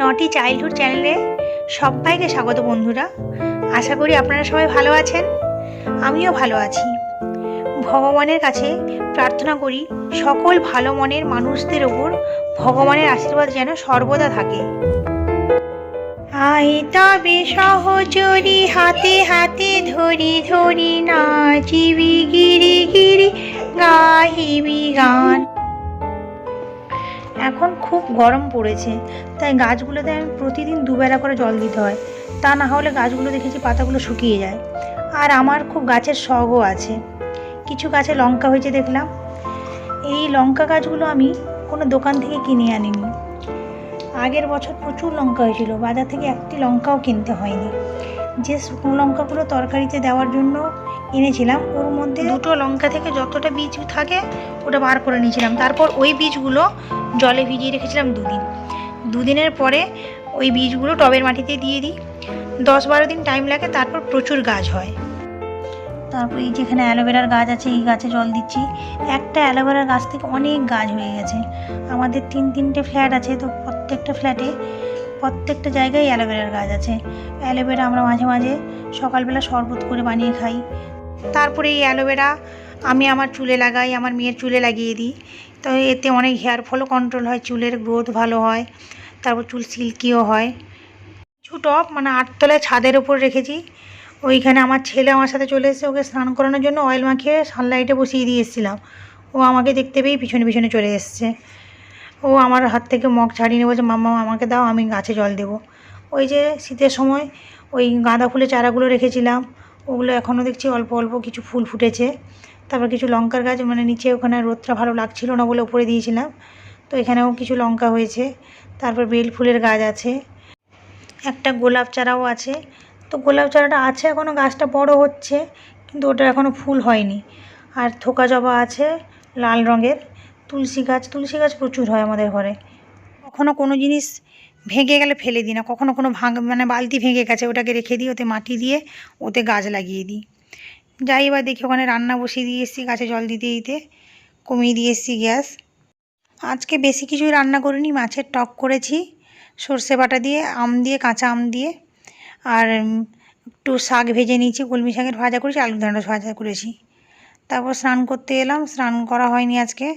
নটি চাইল্ডহুড চ্যানেলে সবাইকে স্বাগত বন্ধুরা। আশা করি আপনারা সবাই ভালো আছেন। আমিও ভালো আছি। ভগবানের কাছে প্রার্থনা করি, সকল ভালো মনের মানুষদের ওপর ভগবানের আশীর্বাদ যেন সর্বদা থাকে। আই তবে সহচরি হাতে হাতে ধরি ধরি নাচিবি গিরি গিরি, গাহিবি গান। এখন খুব গরম পড়েছে, তাই গাছগুলোতে আমি প্রতিদিন দুবেলা করে জল দিতে হয়। তা না হলে গাছগুলো দেখেছি পাতাগুলো শুকিয়ে যায়। আর আমার খুব গাছের শখও আছে। কিছু গাছে লঙ্কা হয়েছে দেখলাম। এই লঙ্কা গাছগুলো আমি কোনো দোকান থেকে কিনে আনিনি। আগের বছর প্রচুর লঙ্কা হয়েছিল, বাজার থেকে একটি লঙ্কাও কিনতে হয়নি। যে শুকনো লঙ্কাগুলো তরকারিতে দেওয়ার জন্য এনেছিলাম, ওর মধ্যে দুটো লঙ্কা থেকে যতটা বীজ থাকে, ওটা বার করে নিয়েছিলাম। তারপর ওই বীজগুলো জলে ভিজিয়ে রেখেছিলাম দুদিন। দুদিনের পরে ওই বীজগুলো টবের মাটিতে দিয়ে দিই। দশ বারো দিন টাইম লাগে, তারপর প্রচুর গাছ হয়। তারপর এই যেখানে অ্যালোভেরার গাছ আছে, এই গাছে জল দিচ্ছি। একটা অ্যালোভেরার গাছ থেকে অনেক গাছ হয়ে গেছে। আমাদের তিন, তিনটে ফ্ল্যাট আছে, তো প্রত্যেকটা ফ্ল্যাটে প্রত্যেকটা জায়গায় অ্যালোভেরার গাছ আছে। অ্যালোভেরা আমরা মাঝে মাঝে সকালবেলা শরবত করে বানিয়ে খাই। তারপরে এই অ্যালোভেরা আমি আমার চুলে লাগাই, আমার মেয়ের চুলে লাগিয়ে দিই। তো এতে অনেক হেয়ার ফলও কন্ট্রোল হয়, চুলের গ্রোথ ভালো হয়, তারপর চুল সিল্কিও হয়। কিছু টপ মানে আটতলায় ছাদের ওপর রেখেছি। ওইখানে আমার ছেলে আমার সাথে চলে এসেছে, ওকে স্নান করানোর জন্য অয়েল মাখিয়ে সানলাইটে বসিয়ে দিয়ে এসেছিলাম। ও আমাকে দেখতে পেয়েই পিছনে পিছনে চলে এসছে। ও আমার হাত থেকে মগ ছাড়িয়ে নিয়ে বলছে, মাম্মা, আমাকে দাও, আমি গাছে জল দেবো। ওই যে শীতের সময় ওই গাঁদা ফুলের চারাগুলো রেখেছিলাম। ওগুলো এখনও দেখছি অল্প অল্প কিছু ফুল ফুটেছে। তারপর কিছু লঙ্কার গাছ মানে নিচে ওখানে রোদটা ভালো লাগছিল না বলে উপরে দিয়েছিলাম। তো এখানেও কিছু লঙ্কা হয়েছে। তারপর বেল ফুলের গাছ আছে। একটা গোলাপ চারাও আছে। তো গোলাপ চারাটা আছে এখনও, গাছটা বড় হচ্ছে, কিন্তু ওটা এখনও ফুল হয়নি। আর থোকা জবা আছে, লাল রঙের। তুলসী গাছ তুলসী গাছ প্রচুর হয় আমাদের ঘরে। কখনো কোনো জিনিস ভেঙে গেলে ফেলে দিই না। কখনো কোনো ভাঙ মানে বালতি ভেঙে গেছে ওটাকে রেখে দিই, ওতে মাটি দিয়ে ওতে গাছ লাগিয়ে দিই। যাই এবার দেখি ওখানে রান্না বসিয়ে দিয়ে এসেছি গাছে জল দিতে দিতে, কমিয়ে দিয়ে এসেছি গ্যাস। আজকে বেশি কিছুই রান্না করিনি, মাছের টক করেছি, সর্ষে বাটা দিয়ে, আম দিয়ে, কাঁচা আম দিয়ে, আর একটু শাক ভেজে নিয়েছি, কলমি শাকের ভাজা করেছি আলু ঢ্যাঁড়স ভাজা করেছি। তারপর স্নান করতে এলাম, স্নান করা হয়নি আজকে।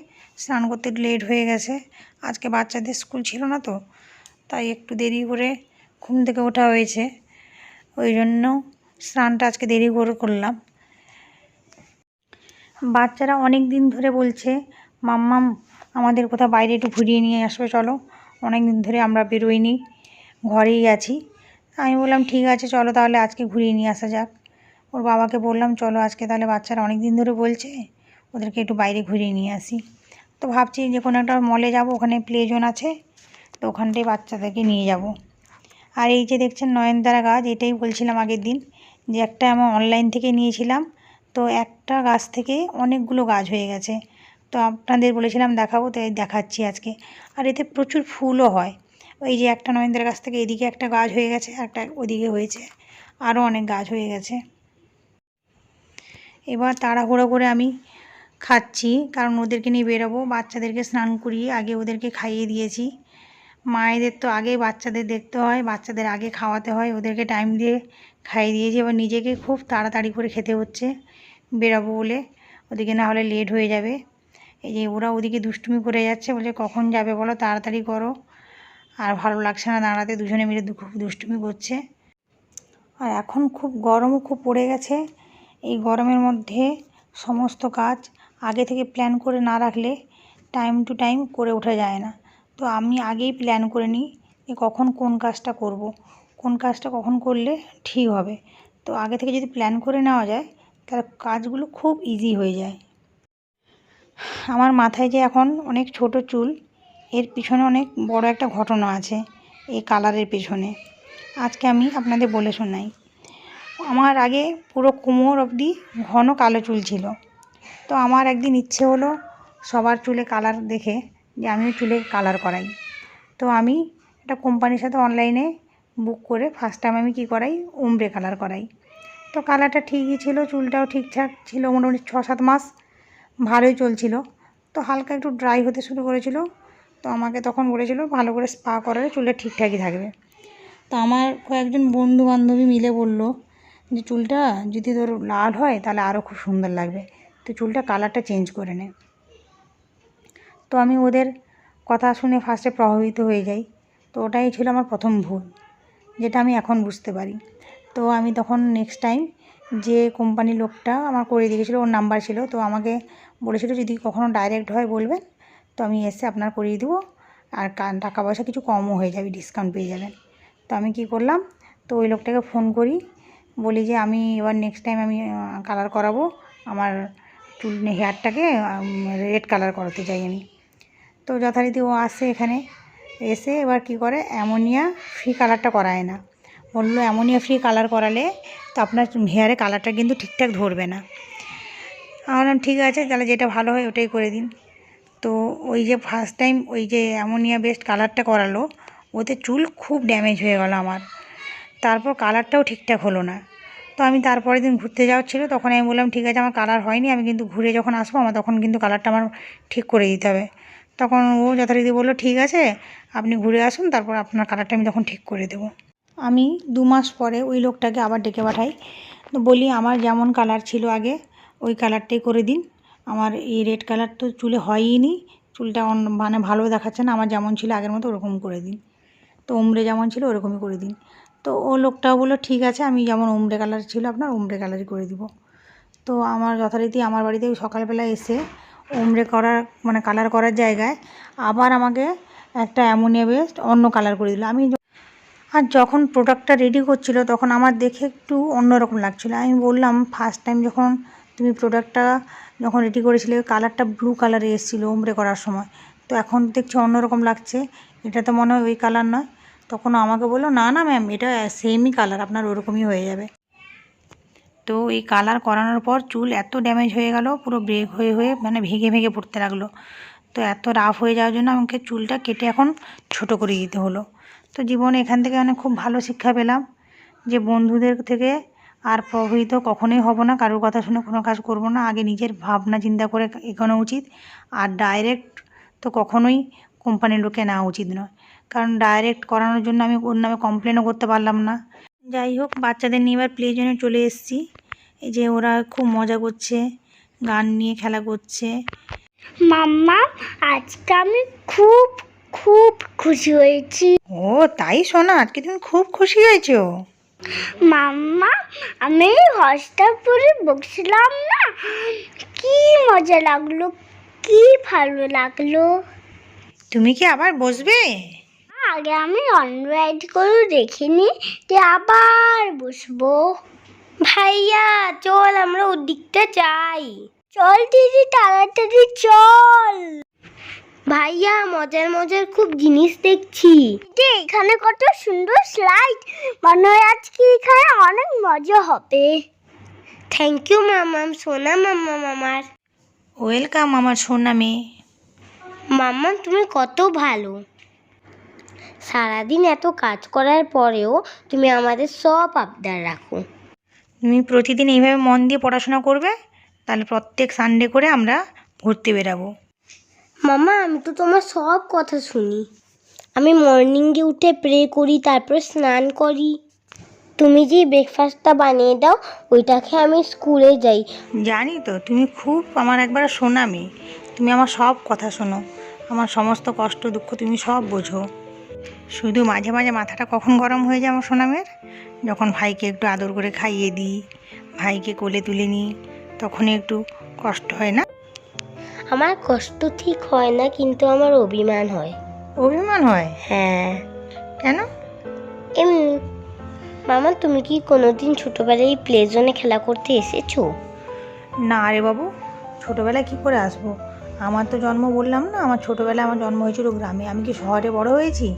স্নান করতে লেট হয়ে গেছে। আজকে বাচ্চাদের স্কুল ছিল না তো, তাই একটু দেরি করে ঘুম থেকে ওঠা হয়েছে। ওই জন্য স্নানটা আজকে দেরি করে করলাম। বাচ্চারা অনেক দিন ধরে বলছে, মাম্মাম, আমাদের কোথাও বাইরে একটু ঘুরিয়ে নিয়ে আসবে চলো। অনেক দিন ধরে আমরা বেরোইনি, ঘরেই আছি। আমি বললাম, ঠিক আছে, চলো তাহলে আজকে ঘুরিয়ে নিয়ে আসা যাক। ওর বাবাকে বললাম, চলো আজকে তাহলে বাচ্চারা অনেক দিন ধরে বলছে, ওদেরকে একটু বাইরে ঘুরিয়ে নিয়ে আসি। তো ভাবছি যে কোনো একটা মলে যাব, ওখানে প্লে জোন আছে, তো ওখানটায় বাচ্চাদেরকে নিয়ে যাব। আর এই যে দেখছেন নয়নতারা গাছ, এটাই বলছিলাম আগের দিন যে একটা আমি অনলাইন থেকে নিয়েছিলাম, তো একটা গাছ থেকে অনেকগুলো গাছ হয়ে গেছে। তো আপনাদের বলেছিলাম দেখাবো, তাই দেখাচ্ছি আজকে। আর এতে প্রচুর ফুলও হয়। ওই যে একটা নয়নতারা গাছ থেকে এদিকে একটা গাছ হয়ে গেছে একটা ওদিকে হয়েছে, আরও অনেক গাছ হয়ে গেছে। এবার তাড়াহুড়ো করে আমি খাচ্ছি, কারণ ওদেরকে নিয়ে বেরোবো। বাচ্চাদেরকে স্নান করিয়ে আগে ওদেরকে খাইয়ে দিয়েছি। মায়েদের তো আগে বাচ্চাদের দেখতে হয়, বাচ্চাদের আগে খাওয়াতে হয়, ওদেরকে টাইম দিয়ে খাইয়ে দিয়েছি। এবার নিজেকে খুব তাড়াতাড়ি করে খেতে হচ্ছে, বেরোবো বলে। ওদিকে না হলে লেট হয়ে যাবে। এই যে ওরা ওদিকে দুষ্টুমি করে যাচ্ছে বলে কখন যাবে বলো, তাড়াতাড়ি করো। আর ভালো লাগছে না দাঁড়াতে, দুজনে মিলে খুব দুষ্টুমি করছে। আর এখন খুব গরমও খুব পড়ে গেছে। এই গরমের মধ্যে সমস্ত কাজ আগে থেকে প্ল্যান করে না রাখলে টাইম টু টাইম করে ওঠা যায় না। তো আমি আগেই প্ল্যান করে নিই যে কখন কোন কাজটা করব। কোন কাজটা কখন করলে ঠিক হবে। তো আগে থেকে যদি প্ল্যান করে নেওয়া যায়, তাহলে কাজগুলো খুব ইজি হয়ে যায়। আমার মাথায় যে এখন অনেক ছোট চুল, এর পিছনে অনেক বড় একটা ঘটনা আছে, এই কালারের পেছনে। আজকে আমি আপনাদের বলে শোনাই। আমার আগে পুরো কোমর অবধি ঘন কালো চুল ছিল। তো আমার একদিন ইচ্ছে হলো সবার চুলে কালার দেখে যে আমিও চুলে কালার করাই। তো আমি একটা কোম্পানির সাথে অনলাইনে বুক করে ফার্স্ট টাইম আমি কী করাই? উমরে কালার করাই। তো কালারটা ঠিকই ছিল, চুলটাও ঠিকঠাক ছিল, মোটামুটি ছ সাত মাস ভালোই চলছিল। তো হালকা একটু ড্রাই হতে শুরু করেছিল। তো আমাকে তখন বলেছিল ভালো করে স্পা করালে চুলটা ঠিকঠাকই থাকবে। তো আমার কয়েকজন বন্ধু বান্ধবী মিলে বলল যে, চুলটা যদি তোর লাল হয় তাহলে আরও খুব সুন্দর লাগবে। তো চুলটা কালারটা চেঞ্জ করে নে। তো আমি ওদের কথা শুনে ফার্স্টে প্রভাবিত হয়ে যাই। তো ওটাই ছিল আমার প্রথম ভুল, যেটা আমি এখন বুঝতে পারি। তো আমি তখন নেক্সট টাইম যে কোম্পানির লোকটা আমার করে দিয়েছিলো, ওর নাম্বার ছিল, তো আমাকে বলেছিল, যদি কখনো ডাইরেক্ট হয় বলবেন তো আমি এসে আপনার করিয়ে দেবো। আর টাকা পয়সা কিছু কমও হয়ে যাবে ডিসকাউন্ট পেয়ে যাবেন তো আমি কি করলাম, তো ওই লোকটাকে ফোন করি, বলি যে, আমি এবার নেক্সট টাইম আমি কালার করাবো আমার চুল হেয়ারটাকে রেড কালার করাতে চাই আমি। তো যথারীতি ও আসে এখানে, এসে এবার কি করে অ্যামোনিয়া ফ্রি কালারটা করায় না। বলল অ্যামোনিয়া ফ্রি কালার করালে তো আপনার হেয়ারে কালারটা কিন্তু ঠিকঠাক ধরবে না। আমি বললাম, ঠিক আছে, তাহলে যেটা ভালো হয় ওটাই করে দিন। তো ওই যে ফার্স্ট টাইম ওই যে অ্যামোনিয়া বেস্ট কালারটা করালো, ওতে চুল খুব ড্যামেজ হয়ে গেল আমার। তারপর কালারটাও ঠিকঠাক হলো না। তো আমি তারপরের দিন ঘুরতে যাওয়ার ছিল, তখন আমি বললাম, ঠিক আছে, আমার কালার হয়নি, আমি কিন্তু ঘুরে যখন আসব, আমার তখন কিন্তু কালারটা আমার ঠিক করে দিতে হবে। তখন ও যথারীতি বলল, ঠিক আছে, আপনি ঘুরে আসুন, তারপর আপনার কালারটা আমি তখন ঠিক করে দেবো। আমি দু মাস পরে ওই লোকটাকে আবার ডেকে পাঠাই। তো বলি, আমার যেমন কালার ছিল আগে, ওই কালারটাই করে দিন। আমার এই রেড কালার তো চুলে হয়ই নি চুলটা মানে ভালো দেখাচ্ছে না, আমার যেমন ছিল আগের মতো ওরকম করে দিন। তো উমরে যেমন ছিল ওরকমই করে দিন। তো ও লোকটাও বলল, ঠিক আছে, আমি যেমন উমরে কালার ছিল, আপনার উমরে কালারই করে দিব। তো আমার যথারীতি আমার বাড়িতে সকালবেলা এসে উমরে করার মানে কালার করার জায়গায় আবার আমাকে একটা অ্যামোনিয়া বেস্ট অন্য কালার করে দিল। আমি আর যখন প্রোডাক্টটা রেডি করছিল, তখন আমার দেখে একটু অন্যরকম লাগছিল। আমি বললাম, ফার্স্ট টাইম যখন তুমি প্রোডাক্টটা যখন রেডি করেছিলে, কালারটা ব্লু কালারে এসেছিল উমরে করার সময়। তো এখন দেখছি অন্যরকম লাগছে। এটা তো মনে হয় ওই কালার নয়। তখন আমাকে বলল, না না ম্যাম এটা সেমই কালার আপনার ওরকমই হয়ে যাবে। তো এই কালার করানোর পর চুল এত ড্যামেজ হয়ে গেল, পুরো ব্রেক হয়ে হয়ে মানে ভেঙে ভেঙে পড়তে লাগল। তো এত রাফ হয়ে যাওয়ার জন্য আমাকে চুলটা কেটে এখন ছোট করে দিতে হলো। তো জীবনে এখান থেকে অনেক খুব ভালো শিক্ষা পেলাম যে বন্ধুদের থেকে আর প্রভাবিত কখনোই হব না, কারোর কথা শুনে কোনো কাজ করব না, আগে নিজের ভাবনা চিন্তা করে এগোনো উচিত, আর ডাইরেক্ট তো কখনোই কোম্পানির লোকে নেওয়া উচিত নয়। কারণ ডাইরেক্ট করানোর জন্য আমি ওর নামে কমপ্লেনও করতে পারলাম না। যাই হোক বাচ্চাদের নিয়ে এবার প্লে জোনে চলে এসেছি। এই যে ওরা খুব মজা করছে গান নিয়ে খেলা করছে। মাম্মা আজকে আমি খুব খুব খুশি হয়েছি। ও তাই শোনা আজকে তুমি খুব খুশি হয়েছো। মাম্মা আমি হস্তাপুরে বসছিলাম না। কি মজা লাগল কি ভালো লাগল। তুমি কি আবার বসবে? আগে আমি অনরাইড করে দেখিনি যে আবার বসবো। ভাইয়া চল আমরা ওদিকটা যাই। চল দিদি তাড়াতাড়ি চল। ভাইয়া মজার মজার খুব জিনিস দেখছি। যে এখানে কত সুন্দর স্লাইড মনে হয় আজকে এখানে অনেক মজা হবে। থ্যাংক ইউ মামাম সোনা মাম্মাম আমার। ওয়েলকাম আমার সোনা মেয়ে। মাম্মা তুমি কত ভালো। সারাদিন এত কাজ করার পরেও তুমি আমাদের সব আবদার রাখো। তুমি প্রতিদিন এইভাবে মন দিয়ে পড়াশোনা করবে তাহলে প্রত্যেক সানডে করে আমরা ঘুরতে বেরাবো। মামা আমি তো তোমার সব কথা শুনি। আমি মর্নিংয়ে উঠে প্রে করি তারপর স্নান করি। তুমি যে ব্রেকফাস্টটা বানিয়ে দাও ওইটাকে আমি স্কুলে যাই। জানি তো তুমি খুব আমার একবার শোনা মেয়ে তুমি আমার সব কথা শোনো। আমার সমস্ত কষ্ট দুঃখ তুমি সব বোঝো। শুধু মাঝে মাঝে মাথাটা কখন গরম হয়ে যায় আমার সোনামের? যখন ভাইকে একটু আদর করে খাইয়ে দিই ভাইকে কোলে তুলে নিই তখনই একটু কষ্ট হয় না? আমার কষ্ট ঠিক হয় না কিন্তু আমার অভিমান হয়। অভিমান হয়? হ্যাঁ। কেন? এমনি মামা তুমি কি কোনোদিন ছোটবেলায় প্লে জোনে খেলা করতে এসেছ? না রে বাবু ছোটোবেলায় কী করে আসব? আমার তো জন্ম বললাম না আমার ছোটোবেলায় আমার জন্ম হয়েছিল গ্রামে। আমি কি শহরে বড় হয়েছি?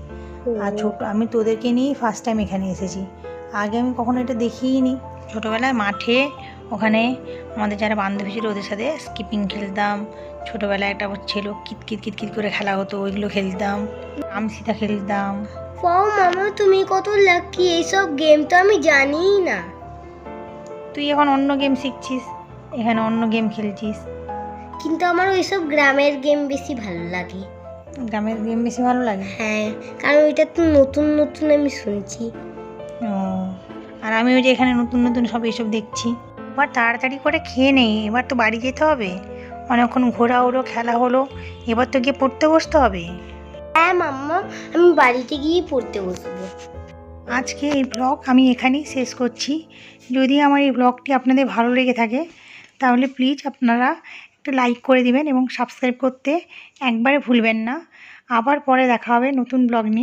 আর ছোট আমি তোদেরকে নিয়েই ফার্স্ট টাইম এখানে এসেছি। আগে আমি কখনো এটা দেখিই নি ছোটোবেলায় মাঠে ওখানে আমাদের যারা বান্ধবী ছিল ওদের সাথে স্কিপিং খেলতাম। ছোটোবেলায় একটা ছিল কিতকিত কিতকিত করে খেলা হতো ওইগুলো খেলতাম। আম সীতা খেলতাম। ও মামা তুমি কত লাকি এইসব গেম তো আমি জানিই না। তুই এখন অন্য গেম শিখছিস এখানে অন্য গেম খেলছিস। কিন্তু আমার ওইসব গ্রামের গেম বেশি ভালো লাগে। গ্রামের গেম বেশি ভালো লাগে? হ্যাঁ কারণ ওইটা তো নতুন নতুন আমি শুনছি। ও আর আমি ওই যে এখানে নতুন নতুন সব এইসব দেখছি। এবার তাড়াতাড়ি করে খেয়ে নেই এবার তো বাড়ি যেতে হবে। অনেকক্ষণ ঘোরা হলো খেলা হলো এবার তো গিয়ে পড়তে বসতে হবে। হ্যাঁ মাম্মা আমি বাড়িতে গিয়ে পড়তে বসবো। আজকে এই ব্লগ আমি এখানেই শেষ করছি। যদি আমার এই ব্লগটি আপনাদের ভালো লেগে থাকে তাহলে প্লিজ আপনারা একটা লাইক করে দিবেন এবং সাবস্ক্রাইব করতে একবারে ভুলবেন না। আবার পরে দেখা হবে নতুন ব্লগ নিয়ে।